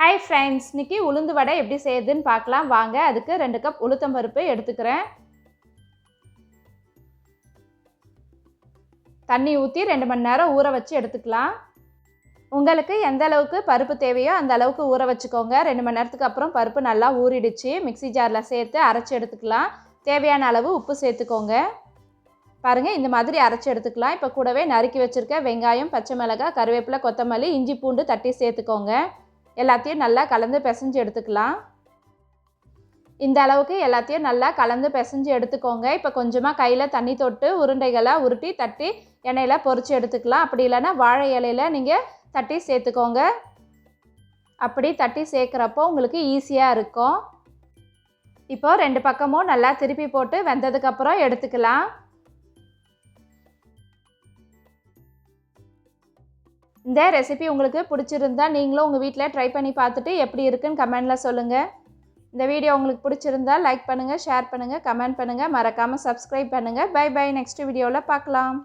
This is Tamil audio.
ஹாய் ஃப்ரெண்ட்ஸ் இன்னைக்கு உளுந்து வடை எப்படி செய்யுதுன்னு பார்க்கலாம். வாங்க அதுக்கு ரெண்டு கப் உளுத்தம்பருப்பு எடுத்துக்கிறேன். தண்ணி ஊற்றி ரெண்டு மணி நேரம் ஊற வச்சு எடுத்துக்கலாம். உங்களுக்கு எந்த அளவுக்கு பருப்பு தேவையோ அந்த அளவுக்கு ஊற வச்சுக்கோங்க. ரெண்டு மணி நேரத்துக்கு அப்புறம் பருப்பு நல்லா ஊறிடுச்சு. மிக்ஸி ஜாரில் சேர்த்து அரைச்சி எடுத்துக்கலாம். தேவையான அளவு உப்பு சேர்த்துக்கோங்க. பாருங்கள் இந்த மாதிரி அரைச்சி எடுத்துக்கலாம். இப்போ கூடவே நறுக்கி வச்சுருக்க வெங்காயம் பச்சை மிளகாய் கருவேப்பிலை கொத்தமல்லி இஞ்சி பூண்டு தட்டி சேர்த்துக்கோங்க. எல்லாத்தையும் நல்லா கலந்து பிசைஞ்சு எடுத்துக்கலாம். இந்த அளவுக்கு எல்லாத்தையும் நல்லா கலந்து பிசைஞ்சு எடுத்துக்கோங்க. இப்போ கொஞ்சமாக கையில் தண்ணி தொட்டு உருண்டைகளை உருட்டி தட்டி எண்ணெயில் பொறிச்சு எடுத்துக்கலாம். அப்படி இல்லைன்னா வாழை இலையில் நீங்கள் தட்டி சேர்த்துக்கோங்க. அப்படி தட்டி சேர்க்குறப்போ உங்களுக்கு ஈஸியாக இருக்கும். இப்போ ரெண்டு பக்கமும் நல்லா திருப்பி போட்டு வெந்ததுக்கப்புறம் எடுத்துக்கலாம். இந்த ரெசிபி உங்களுக்கு பிடிச்சிருந்தா நீங்களும் உங்கள் வீட்டில் ட்ரை பண்ணி பார்த்துட்டு எப்படி இருக்குன்னு கமெண்டில் சொல்லுங்கள் இந்த வீடியோ உங்களுக்கு பிடிச்சிருந்தா லைக் பண்ணுங்கள் ஷேர் பண்ணுங்கள் கமெண்ட் பண்ணுங்கள் மறக்காமல் சப்ஸ்கிரைப் பண்ணுங்கள் பை பை நெக்ஸ்ட் வீடியோவில் பார்க்கலாம்.